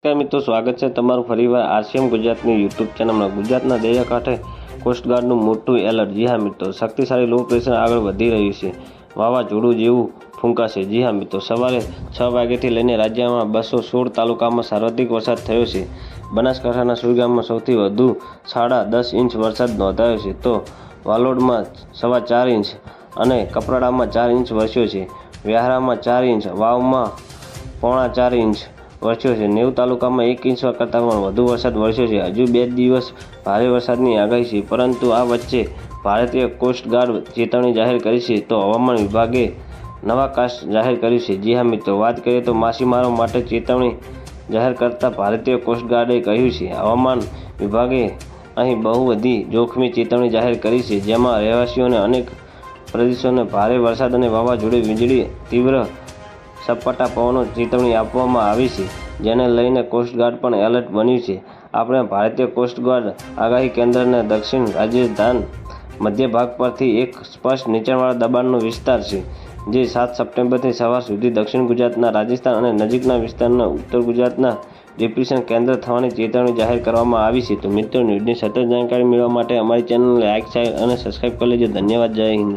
નમસ્કાર મિત્રો, સ્વાગત છે તમારું ફરીવાર આરસીએમ ગુજરાતની યુટ્યુબ ચેનલમાં. ગુજરાતના દરિયાકાંઠે કોસ્ટગાર્ડનું મોટું એલર્ટ. જી હા મિત્રો, શક્તિશાળી લો પ્રેશર આગળ વધી રહ્યું છે. વાવાઝોડું જેવું ફૂંકાશે. જી હા મિત્રો, સવારે છ વાગ્યાથી લઈને રાજ્યમાં બસો સોળ તાલુકામાં સર્વાધિક વરસાદ થયો છે. બનાસકાંઠાના સુરગામમાં સૌથી વધુ સાડા દસ ઇંચ વરસાદ નોંધાયો છે. તો વાલોડમાં સવા ચાર ઇંચ અને કપરાડામાં ચાર ઇંચ વરસ્યો છે. વ્યારામાં ચાર ઇંચ, વાવમાં પોણા ચાર ઇંચ વરસ્યો છે. નેવ તાલુકામાં એક ઇંચ કરતાં પણ વધુ વરસાદ વરસ્યો છે. હજુ બે દિવસ ભારે વરસાદની આગાહી છે, પરંતુ આ વચ્ચે ભારતીય કોસ્ટગાર્ડ ચેતવણી જાહેર કરી છે. તો હવામાન વિભાગે નવા કાસ્ટ જાહેર કર્યું છે. જી હા, મિત્રો. વાત કરીએ તો માછીમારો માટે ચેતવણી જાહેર કરતાં ભારતીય કોસ્ટગાર્ડે કહ્યું છે. હવામાન વિભાગે અહીં બહુ બધી જોખમી ચેતવણી જાહેર કરી છે, જેમાં રહેવાસીઓને અનેક પ્રદેશોને ભારે વરસાદ અને વાવાઝોડું વીજળી તીવ્ર સપાટા પવનો ચેતવણી આપવામાં આવી છે, જેને લઈને કોસ્ટગાર્ડ પણ એલર્ટ બન્યું છે. આપણે ભારતીય કોસ્ટગાર્ડ આગાહી કેન્દ્રને દક્ષિણ રાજસ્થાન મધ્ય ભાગ પરથી એક સ્પષ્ટ નીચાણવાળા દબાણનો વિસ્તાર છે, જે સાત સપ્ટેમ્બરથી સવાર સુધી દક્ષિણ ગુજરાતના રાજસ્થાન અને નજીકના વિસ્તારના ઉત્તર ગુજરાતના ડિપ્રેશન કેન્દ્ર થવાની ચેતવણી જાહેર કરવામાં આવી છે. તો મિત્રો, ન્યૂઝની સતત જાણકારી મેળવવા માટે અમારી ચેનલ લાઇક શેર અને સબસ્ક્રાઈબ કરી લેજો. ધન્યવાદ. જય હિન્દ.